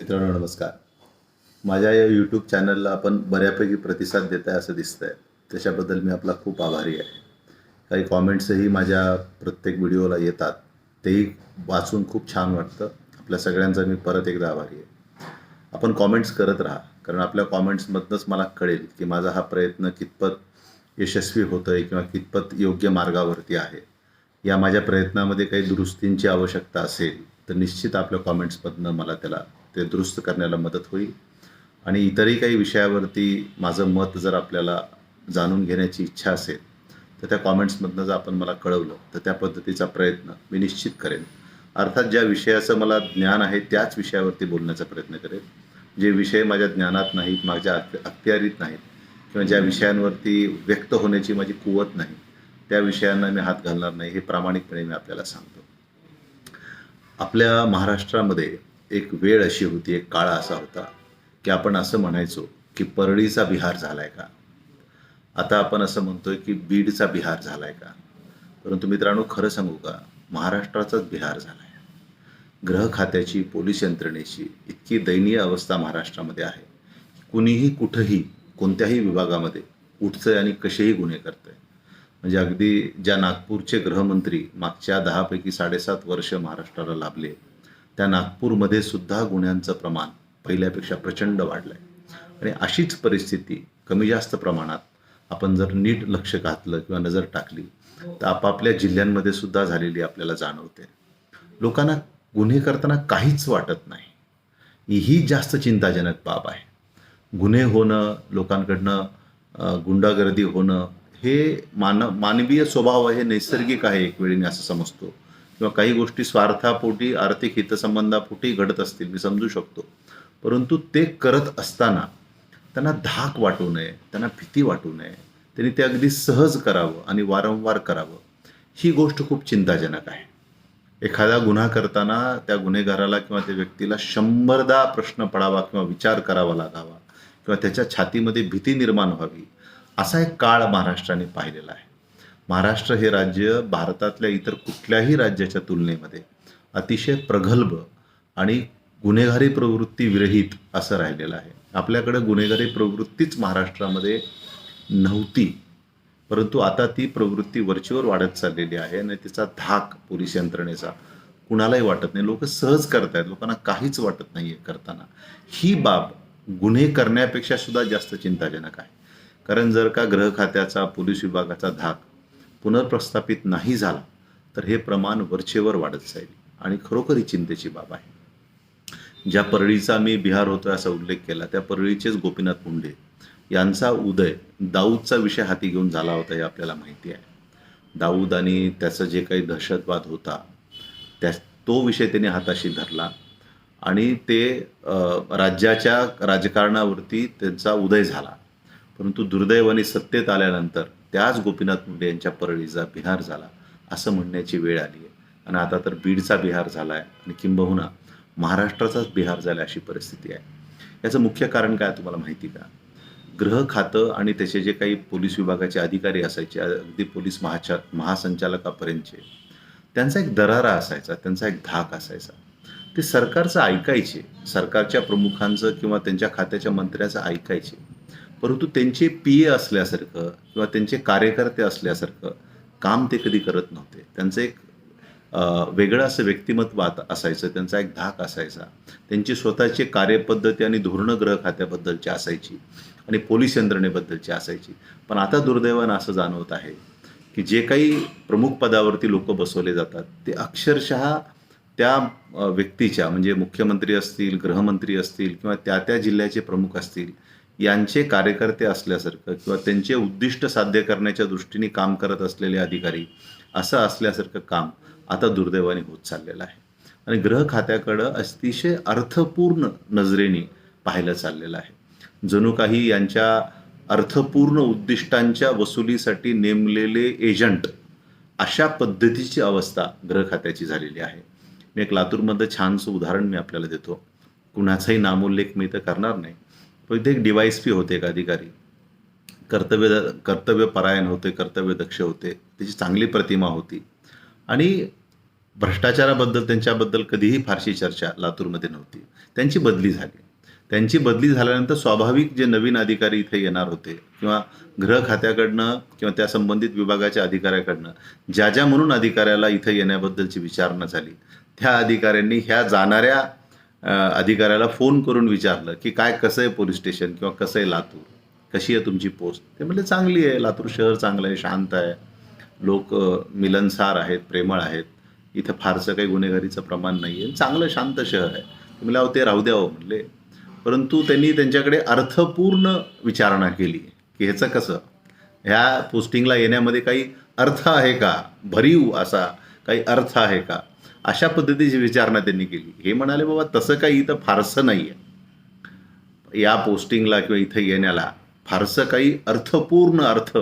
मित्रांनो नमस्कार. माझ्या या यूट्यूब चॅनलला आपण बऱ्यापैकी प्रतिसाद देत आहे असं दिसतं आहे त्याच्याबद्दल मी आपला खूप आभारी आहे. काही कॉमेंट्सही माझ्या प्रत्येक व्हिडिओला येतात. तेही वाचून खूप छान वाटतं. आपल्या सगळ्यांचा मी परत एकदा आभारी आहे. आपण कॉमेंट्स करत राहा. कारण आपल्या कॉमेंट्समधनंच मला कळेल की माझा हा प्रयत्न कितपत यशस्वी होतो आहे किंवा कितपत योग्य मार्गावरती आहे. या माझ्या प्रयत्नामध्ये काही दुरुस्तींची आवश्यकता असेल तर निश्चित आपल्या कॉमेंट्समधनं मला त्याला ते दुरुस्त करण्याला मदत होईल. आणि इतरही काही विषयावरती माझं मत जर आपल्याला जाणून घेण्याची इच्छा असेल तर त्या कॉमेंट्समधनं जर आपण मला कळवलं तर त्या पद्धतीचा प्रयत्न मी निश्चित करेन. अर्थात ज्या विषयाचं मला ज्ञान आहे त्याच विषयावरती बोलण्याचा प्रयत्न करेन. जे विषय माझ्या ज्ञानात नाहीत माझ्या अख- अखत्यारीत नाहीत किंवा ज्या विषयांवरती व्यक्त होण्याची माझी कुवत नाही त्या विषयांना मी हात घालणार नाही हे प्रामाणिकपणे मी आपल्याला सांगतो. आपल्या महाराष्ट्रामध्ये एक वेळ अशी होती एक काळ असा होता की आपण असं म्हणायचो की परळीचा बिहार झालाय का? आता आपण असं म्हणतोय की बीडचा बिहार झालाय का? परंतु मित्रांनो खरं सांगू का? महाराष्ट्राचाच बिहार झालाय. ग्रह खात्याची पोलीस यंत्रणेची इतकी दयनीय अवस्था महाराष्ट्रामध्ये आहे कुणीही कुठंही कोणत्याही विभागामध्ये उठतंय आणि कसेही गुन्हे करतंय. म्हणजे अगदी ज्या नागपूरचे गृहमंत्री मागच्या दहापैकी साडेसात वर्ष महाराष्ट्राला लाभले त्या नागपूरमध्ये सुद्धा गुन्ह्यांचं प्रमाण पहिल्यापेक्षा प्रचंड वाढलं आहे आणि अशीच परिस्थिती कमी जास्त प्रमाणात आपण जर नीट लक्ष घातलं किंवा नजर टाकली तर आपापल्या जिल्ह्यांमध्ये सुद्धा झालेली आपल्याला जाणवते. लोकांना गुन्हे करताना काहीच वाटत नाही. ही जास्त चिंताजनक बाब आहे. गुन्हे होणं लोकांकडनं गुंडागर्दी होणं हे मान मानवीय स्वभाव आहे नैसर्गिक आहे एक वेळी मी असं समजतो. किंवा काही गोष्टी स्वार्थापोटी आर्थिक हितसंबंधापोटी घडत असतील मी समजू शकतो. परंतु ते करत असताना त्यांना धाक वाटू नये त्यांना भीती वाटू नये. त्यांनी ते अगदी सहज करावं आणि वारंवार करावं. ही गोष्ट खूप चिंताजनक आहे. एखादा गुन्हा करताना त्या गुन्हेगाराला किंवा त्या व्यक्तीला शंभरदा प्रश्न पडावा किंवा विचार करावा लागावा किंवा त्याच्या छातीमध्ये भीती निर्माण व्हावी असा एक काळ महाराष्ट्राने पाहिलेला आहे. महाराष्ट्र हे राज्य भारतातल्या इतर कुठल्याही राज्याच्या तुलनेमध्ये अतिशय प्रगल्भ आणि गुन्हेगारी प्रवृत्ती विरहित असं राहिलेलं आहे. आपल्याकडे गुन्हेगारी प्रवृत्तीच महाराष्ट्रामध्ये नव्हती परंतु आता ती प्रवृत्ती वरचीवर वाढत चाललेली आहे आणि तिचा धाक पोलीस यंत्रणेचा कुणालाही वाटत नाही. लोक सहज करतायत लोकांना काहीच वाटत नाही आहे करताना. ही बाब गुन्हे करण्यापेक्षा सुद्धा जास्त चिंताजनक आहे. कारण जर का गृह खात्याचा पोलीस विभागाचा धाक पुनर्प्रस्थापित नाही झाला तर हे प्रमाण वरचेवर वाढत जाईल आणि खरोखर ही चिंतेची बाब आहे. ज्या परळीचा मी बिहार होतो असा उल्लेख केला त्या परळीचेच गोपीनाथ मुंडे यांचा उदय दाऊदचा विषय हाती घेऊन झाला होता हे आपल्याला माहिती आहे. दाऊद आणि त्याचं जे काही दहशतवाद होता त्या तो विषय त्यांनी हाताशी धरला आणि ते राज्याच्या राजकारणावरती त्यांचा उदय झाला. परंतु दुर्दैवाने सत्तेत आल्यानंतर त्याच गोपीनाथ मुंडे यांच्या परळीचा बिहार झाला असं म्हणण्याची वेळ आली आहे. आणि आता तर बीडचा बिहार झाला आहे आणि किंबहुना महाराष्ट्राचाच बिहार झाला अशी परिस्थिती आहे. याचं मुख्य कारण काय तुम्हाला माहिती का? गृह खातं आणि त्याचे जे काही पोलीस विभागाचे अधिकारी असायचे अगदी पोलीस महाचा महासंचालकापर्यंतचे त्यांचा एक दरारा असायचा त्यांचा एक धाक असायचा. ते सरकारचं ऐकायचे सरकारच्या प्रमुखांचं किंवा त्यांच्या खात्याच्या मंत्र्याचं ऐकायचे. परंतु त्यांचे पी ए असल्यासारखं किंवा त्यांचे कार्यकर्ते असल्यासारखं काम ते कधी करत नव्हते. त्यांचं एक वेगळं असं व्यक्तिमत्व असायचं त्यांचा एक धाक असायचा. त्यांची स्वतःची कार्यपद्धती आणि धोरणग्रह खात्याबद्दलची असायची आणि पोलीस यंत्रणेबद्दलची असायची. पण आता दुर्दैवानं असं जाणवत आहे की जे काही प्रमुख पदावरती लोक बसवले जातात ते अक्षरशः त्या व्यक्तीच्या म्हणजे मुख्यमंत्री असतील गृहमंत्री असतील किंवा त्या त्या जिल्ह्याचे प्रमुख असतील यांचे कार्यकर्ते असल्यासारखं किंवा त्यांचे उद्दिष्ट साध्य करण्याच्या दृष्टीने काम करत असलेले अधिकारी असं असल्यासारखं काम आता दुर्दैवाने होत चाललेलं आहे. आणि ग्रह खात्याकडं अतिशय अर्थपूर्ण नजरेने पाहिलं चाललेलं आहे. जणू काही यांच्या अर्थपूर्ण उद्दिष्टांच्या वसुलीसाठी नेमलेले एजंट अशा पद्धतीची अवस्था ग्रह खात्याची झालेली आहे. मी एक लातूरमध्ये छानसं उदाहरण मी आपल्याला देतो. कुणाचाही नामोल्लेख मी तर करणार नाही. पण इथे एक डिवाईस पी होते एक अधिकारी. कर्तव्य कर्तव्यपरायण होते कर्तव्यदक्ष होते त्याची चांगली प्रतिमा होती. आणि भ्रष्टाचाराबद्दल त्यांच्याबद्दल कधीही फारशी चर्चा लातूरमध्ये नव्हती. त्यांची बदली झाली. त्यांची बदली झाल्यानंतर स्वाभाविक जे नवीन अधिकारी इथे येणार होते किंवा गृह खात्याकडनं किंवा त्या संबंधित विभागाच्या अधिकाऱ्याकडनं ज्या ज्या म्हणून अधिकाऱ्याला इथे येण्याबद्दलची विचारणा झाली त्या अधिकाऱ्यांनी ह्या जाणाऱ्या अधिकाऱ्याला फोन करून विचारलं की काय कसं आहे पोलीस स्टेशन किंवा कसं आहे लातूर? कशी आहे तुमची पोस्ट? ते म्हणजे चांगली आहे. लातूर शहर चांगलं आहे शांत आहे. लोक मिलनसार आहेत प्रेमळ आहेत. इथं फारसं काही गुन्हेगारीचं प्रमाण नाही आहे चांगलं शांत शहर आहे. ते अहो ते राहू द्यावं हो म्हणले. परंतु त्यांनी त्यांच्याकडे अर्थपूर्ण विचारणा केली. की ह्याचं कसं? ह्या पोस्टिंगला येण्यामध्ये काही अर्थ आहे का? भरीव असा काही अर्थ आहे का? अशा पद्धतीची विचारणा त्यांनी केली. हे म्हणाले बाबा तसं काही इथं फारसं नाही आहे या पोस्टिंगला किंवा इथं येण्याला फारसं काही अर्थपूर्ण अर्थ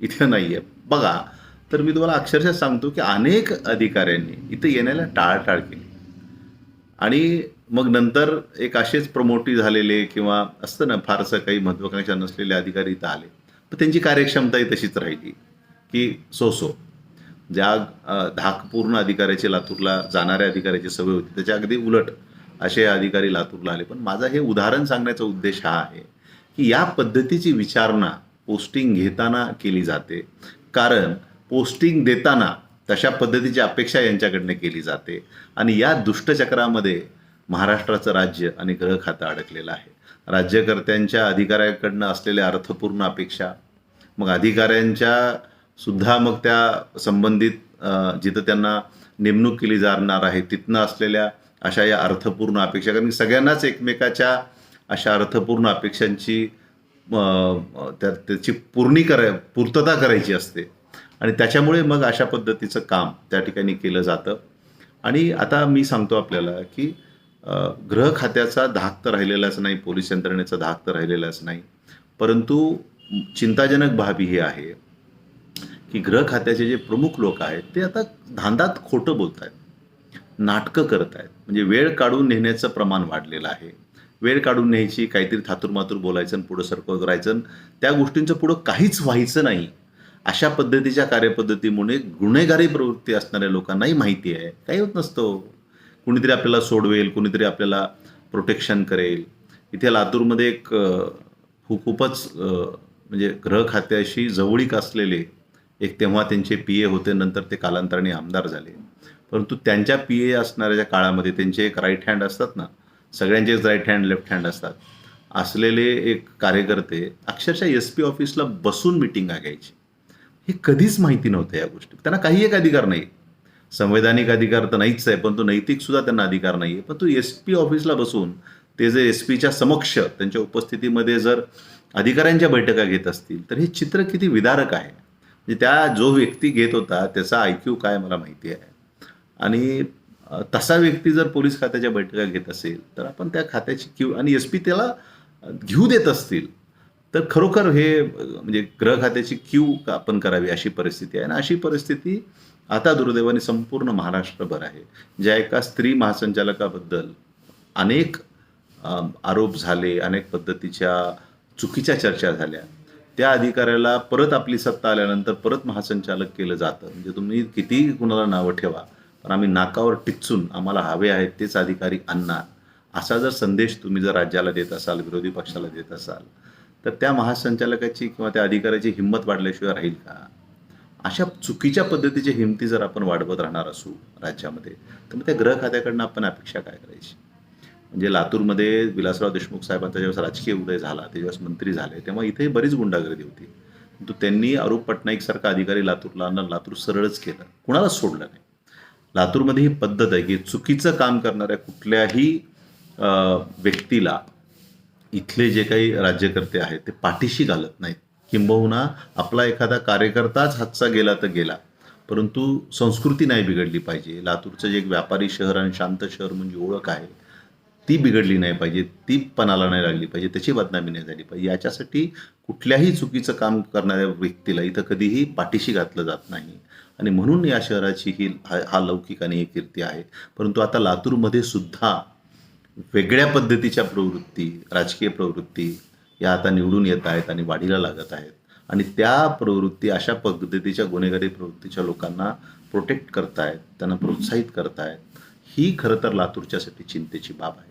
इथं नाही आहे बघा तर मी तुम्हाला अक्षरशः सांगतो की अनेक अधिकाऱ्यांनी इथं येण्याला टाळटाळ केली. आणि मग नंतर एक असेच प्रमोटी झालेले किंवा असतं ना फारसं काही महत्त्वाकांक्षा नसलेले अधिकारी इथं आले. पण त्यांची कार्यक्षमताही तशीच राहिली की सो सो ज्या धाकपूर्ण अधिकाऱ्याची लातूरला जाणाऱ्या अधिकाऱ्याची सवय होती त्याच्या अगदी उलट असे अधिकारी लातूरला आले. पण माझा हे उदाहरण सांगण्याचा उद्देश हा आहे की या पद्धतीची विचारणा पोस्टिंग घेताना केली जाते. कारण पोस्टिंग देताना तशा पद्धतीची अपेक्षा यांच्याकडनं केली जाते आणि या दुष्टचक्रामध्ये महाराष्ट्राचं राज्य आणि ग्रह खातं अडकलेलं आहे. राज्यकर्त्यांच्या अधिकाऱ्याकडनं असलेल्या अर्थपूर्ण अपेक्षा मग अधिकाऱ्यांच्या सुद्धा मग त्या संबंधित जिथं त्यांना नेमणूक केली जाणार आहे तिथनं असलेल्या अशा या अर्थपूर्ण अपेक्षा कारण सगळ्यांनाच एकमेकाच्या अशा अर्थपूर्ण अपेक्षांची त्या त्याची पूर्णी कराय पूर्तता करायची असते. आणि त्याच्यामुळे मग अशा पद्धतीचं काम त्या ठिकाणी केलं जातं. आणि आता मी सांगतो आपल्याला की गृह खात्याचा धाक तर राहिलेलाच नाही पोलीस यंत्रणेचा धाक तर राहिलेलाच नाही परंतु चिंताजनक बाब ही आहे. की गृह खात्याचे जे प्रमुख लोक आहेत ते आता धांदात खोटं बोलत आहेत नाटकं करत आहेत म्हणजे वेळ काढून नेण्याचं प्रमाण वाढलेलं आहे. वेळ काढून न्यायची काहीतरी थातूरमातूर बोलायचं आणि पुढं सरकं करायचं त्या गोष्टींचं पुढं काहीच व्हायचं नाही. अशा पद्धतीच्या कार्यपद्धतीमुळे गुन्हेगारी प्रवृत्ती असणाऱ्या लोकांनाही माहिती आहे. काही होत नसतं. कुणीतरी आपल्याला सोडवेल कुणीतरी आपल्याला प्रोटेक्शन करेल. इथे लातूरमध्ये एक खूपच म्हणजे ग्रह खात्याशी जवळीक असलेले एक तेव्हा त्यांचे पी ए होते नंतर ते कालांतराने आमदार झाले. परंतु त्यांच्या पी ए असणाऱ्या काळामध्ये त्यांचे एक राईट हँड असतात ना सगळ्यांचेच राईट हँड लेफ्ट हँड असतात. असलेले एक कार्यकर्ते अक्षरशः एस पी ऑफिसला बसून मिटिंगा घ्यायची. हे कधीच माहिती नव्हतं या गोष्टी. त्यांना काही एक अधिकार नाही. संवैधानिक अधिकार तर नाहीच आहे पण तो नैतिक सुद्धा त्यांना अधिकार नाही आहे पण तो एस पी ऑफिसला बसून ते जे एस पीच्या समक्ष त्यांच्या उपस्थितीमध्ये जर अधिकाऱ्यांच्या बैठका घेत असतील तर हे चित्र किती विदारक आहे. त्या जो व्यक्ती घेत होता त्याचा आय क्यू काय मला माहिती आहे. आणि तसा व्यक्ती जर पोलीस खात्याच्या बैठका घेत असेल तर आपण त्या खात्याची क्यू आणि एस पी त्याला घेऊ देत असतील तर खरोखर हे म्हणजे ग्रह खात्याची क्यू आपण करावी अशी परिस्थिती आहे. आणि अशी परिस्थिती आता दुर्दैवाने संपूर्ण महाराष्ट्रभर आहे. ज्या एका स्त्री महासंचालकाबद्दल अनेक आरोप झाले अनेक पद्धतीच्या चुकीच्या चर्चा झाल्या. त्या अधिकाऱ्याला परत आपली सत्ता आल्यानंतर परत महासंचालक केलं जातं. म्हणजे तुम्ही किती कुणाला नावं ठेवा पण आम्ही नाकावर टिचून आम्हाला हवे आहेत तेच अधिकारी आणणार. असा जर संदेश तुम्ही जर राज्याला देत असाल विरोधी पक्षाला देत असाल तर त्या महासंचालकाची किंवा त्या अधिकाऱ्याची हिंमत वाढल्याशिवाय राहील का? अशा चुकीच्या पद्धतीची हिमती जर आपण वाढवत राहणार असू राज्यामध्ये तर मग त्या गृह खात्याकडनं आपण अपेक्षा काय करायची? म्हणजे लातूरमध्ये विलासराव देशमुख साहेबांचा ज्यावेळेस राजकीय उदय झाला ते ज्यावेळेस मंत्री झाले तेव्हा इथे बरीच गुंडागर्दी होती. परंतु त्यांनी अरूप पटनाईक सारखा अधिकारी लातूरला लातूर सरळच केलं. कुणालाच सोडलं नाही? लातूरमध्ये ही पद्धत आहे की चुकीचं काम करणाऱ्या कुठल्याही व्यक्तीला इथले जे काही राज्यकर्ते आहेत ते पाठीशी घालत नाहीत. किंबहुना आपला एखादा कार्यकर्ताच हातचा गेला तर गेला. परंतु संस्कृती नाही बिघडली पाहिजे. लातूरचं जे एक व्यापारी शहर आणि शांत शहर म्हणजे ओळख आहे ती बिघडली नाही पाहिजे ती पणाला नाही लागली पाहिजे त्याची बदनामी नाही झाली पाहिजे. याच्यासाठी कुठल्याही चुकीचं काम करणाऱ्या व्यक्तीला इथं कधीही पाठीशी घातलं जात नाही. आणि म्हणून या शहराची ही हा लौकिक आणि ही कीर्ती आहे. परंतु आता लातूरमध्ये सुद्धा वेगळ्या पद्धतीच्या प्रवृत्ती राजकीय प्रवृत्ती या आता निवडून येत आहेत आणि वाढीला लागत आहेत. आणि त्या प्रवृत्ती अशा पद्धतीच्या गुन्हेगारी प्रवृत्तीच्या लोकांना प्रोटेक्ट करतायत त्यांना प्रोत्साहित करतायत ही खरं तर लातूरच्यासाठी चिंतेची बाब आहे.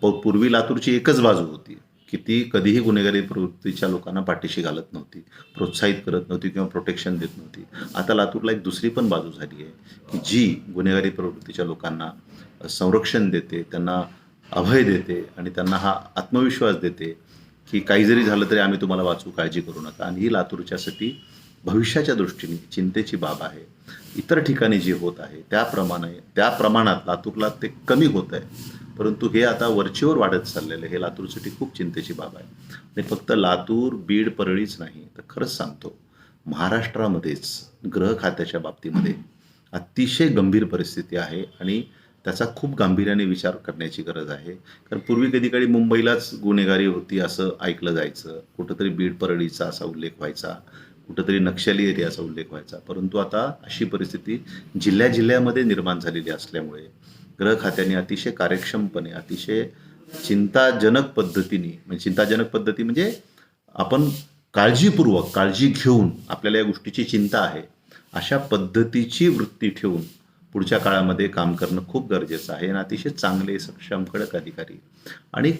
पूर्वी लातूरची एकच बाजू होती की ती कधीही गुन्हेगारी प्रवृत्तीच्या लोकांना पाठीशी घालत नव्हती प्रोत्साहित करत नव्हती किंवा प्रोटेक्शन देत नव्हती. आता लातूरला एक दुसरी पण बाजू झाली आहे की जी गुन्हेगारी प्रवृत्तीच्या लोकांना संरक्षण देते त्यांना अभय देते आणि त्यांना हा आत्मविश्वास देते की काही जरी झालं तरी आम्ही तुम्हाला वाचू काळजी करू नका. आणि ही लातूरच्यासाठी भविष्याच्या दृष्टीने चिंतेची बाब आहे. इतर ठिकाणी जे होत आहे त्याप्रमाणे त्या प्रमाणात लातूरला ते कमी होत आहे. परंतु हे आता वरचीवर वाढत चाललेलं हे लातूरसाठी खूप चिंतेची बाब आहे. आणि फक्त लातूर बीड परळीच नाही तर खरंच सांगतो महाराष्ट्रामध्येच ग्रह खात्याच्या बाबतीमध्ये अतिशय गंभीर परिस्थिती आहे आणि त्याचा खूप गांभीर्याने विचार करण्याची गरज आहे. कारण पूर्वी कधी काळी मुंबईलाच गुन्हेगारी होती असं ऐकलं जायचं. कुठंतरी बीड परळीचा असा उल्लेख व्हायचा. कुठंतरी नक्षली एरियाचा उल्लेख व्हायचा. परंतु आता अशी परिस्थिती जिल्ह्या जिल्ह्यामध्ये निर्माण झालेली असल्यामुळे गृह खात्याने अतिशय कार्यक्षमपणे अतिशय चिंताजनक पद्धतीने म्हणजे चिंताजनक पद्धती म्हणजे आपण काळजीपूर्वक काळजी घेऊन आपल्याला या गोष्टीची चिंता आहे अशा पद्धतीची वृत्ती ठेवून पुढच्या काळामध्ये काम करणं खूप गरजेचं आहे. आणि अतिशय चांगले सक्षम कडक अधिकारी. आणि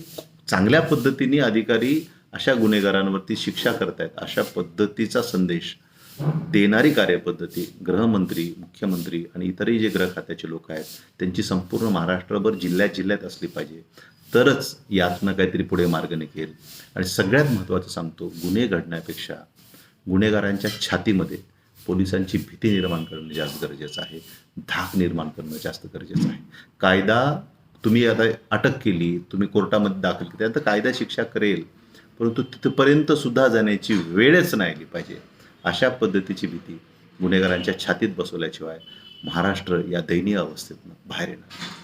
चांगल्या पद्धतीने अधिकारी अशा गुन्हेगारांवरती शिक्षा करतायत अशा पद्धतीचा संदेश देणारी कार्यपद्धती गृहमंत्री मुख्यमंत्री आणि इतरही जे गृह खात्याचे लोक आहेत त्यांची संपूर्ण महाराष्ट्रभर जिल्ह्यात जिल्ह्यात असली पाहिजे. तरच यातनं काहीतरी पुढे मार्ग निघेल. आणि सगळ्यात महत्त्वाचं सांगतो गुन्हे घडण्यापेक्षा गुन्हेगारांच्या छातीमध्ये पोलिसांची भीती निर्माण करणं जास्त गरजेचं आहे. धाक निर्माण करणं जास्त गरजेचं आहे. कायदा तुम्ही आता अटक केली तुम्ही कोर्टामध्ये दाखल केली आता कायदा शिक्षा करेल परंतु तिथपर्यंत सुद्धा जाण्याची वेळच नाही आली पाहिजे. अशा पद्धतीची भीती गुन्हेगारांच्या छातीत बसवल्याशिवाय महाराष्ट्र या दयनीय अवस्थेतनं बाहेर येणार